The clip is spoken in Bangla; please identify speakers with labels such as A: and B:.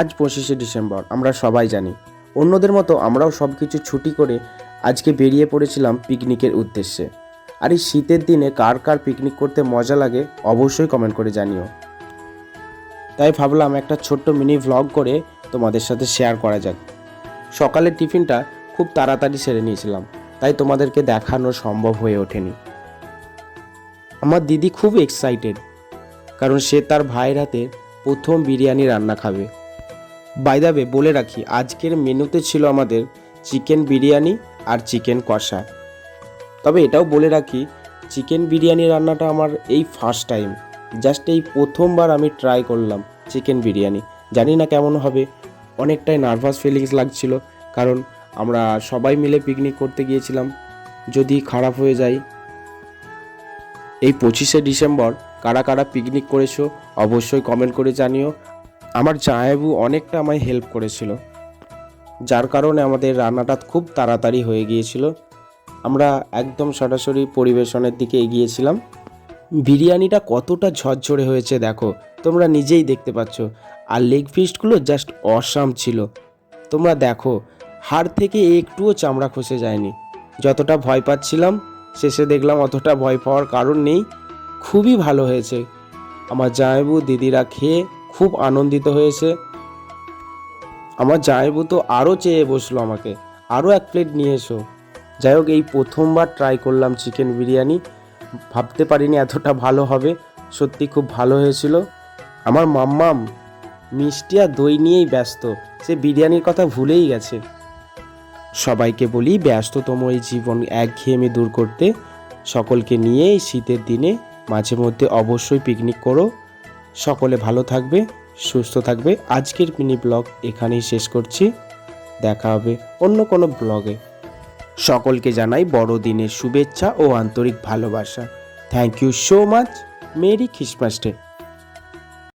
A: আজ পঁচিশে ডিসেম্বর, আমরা সবাই জানি। অন্যদের মতো আমরাও সব কিছু ছুটি করে আজকে বেরিয়ে পড়েছিলাম পিকনিকের উদ্দেশ্যে। আর এই শীতের দিনে কার কার পিকনিক করতে মজা লাগে, অবশ্যই কমেন্ট করে জানিও। তাই ভাবলাম একটা ছোট্ট মিনি ভ্লগ করে তোমাদের সাথে শেয়ার করা যাক। সকালের টিফিনটা খুব তাড়াতাড়ি সেরে নিয়েছিলাম, তাই তোমাদেরকে দেখানো সম্ভব হয়ে ওঠেনি। আমার দিদি খুব এক্সাইটেড কারণ সে তার ভাইয়ের হাতে প্রথম বিরিয়ানি রান্না খাবে। বাইদাবে বলে রাখি, আজকের মেনুতে ছিল আমাদের চিকেন বিরিয়ানি আর চিকেন কষা। তবে এটাও বলে রাখি, চিকেন বিরিয়ানি রান্নাটা আমার এই ফার্স্ট টাইম জাস্ট এই প্রথমবার আমি ট্রাই করলাম চিকেন বিরিয়ানি। জানি না কেমন হবে, অনেকটাই নার্ভাস ফিলিংস লাগছিল, কারণ আমরা সবাই মিলে পিকনিক করতে গিয়েছিলাম। যদি খারাপ হয়ে যায়, এই পঁচিশে ডিসেম্বর কারা কারা পিকনিক করেছ, অবশ্যই কমেন্ট করে জানিও। আমার জায়েবু অনেকটা আমায় হেল্প করেছিল, যার কারণে আমাদের রান্নাটা খুব তাড়াতাড়ি হয়ে গিয়েছিল। আমরা একদম সরাসরি পরিবেশনের দিকে এগিয়েছিলাম। বিরিয়ানিটা কতটা ঝরঝরে হয়েছে দেখো, তোমরা নিজেই দেখতে পাচ্ছ। আর লেগ পিসগুলো জাস্ট অসাম ছিল। তোমরা দেখো, হাড় থেকে একটুও চামড়া খসে যায়নি। যতটা ভয় পাচ্ছিলাম, শেষে দেখলাম অতটা ভয় পাওয়ার কারণ নেই। খুবই ভালো হয়েছে। আমার জামাইবু দিদিরা খেয়ে খুব আনন্দিত হয়েছে। আমার জামাইবু তো আরও চেয়ে বসল আমাকে। আরও এক প্লেট নিয়ে এসো। যাই হোক, এই প্রথমবার ট্রাই করলাম চিকেন বিরিয়ানি। ভাবতে পারিনি এতটা ভালো হবে। সত্যি খুব ভালো হয়েছিল। আমার মাম্মাম মিষ্টি আর দই নিয়েই ব্যস্ত। সে বিরিয়ানির কথা ভুলেই গেছে। সবাইকে বলি, ব্যস্ততম এই জীবন একঘেয়েমি দূর করতে। সকলকে নিয়ে এই শীতের দিনে মাঝে মধ্যে অবশ্যই পিকনিক করো। সকলে ভালো থাকবে, সুস্থ থাকবে। আজকের মিনি ব্লগ এখানেই শেষ করছি। দেখা হবে অন্য কোনো ব্লগে। সকলকে জানাই বড়দিনের শুভেচ্ছা ও আন্তরিক ভালোবাসা। Thank you so much merry Christmas day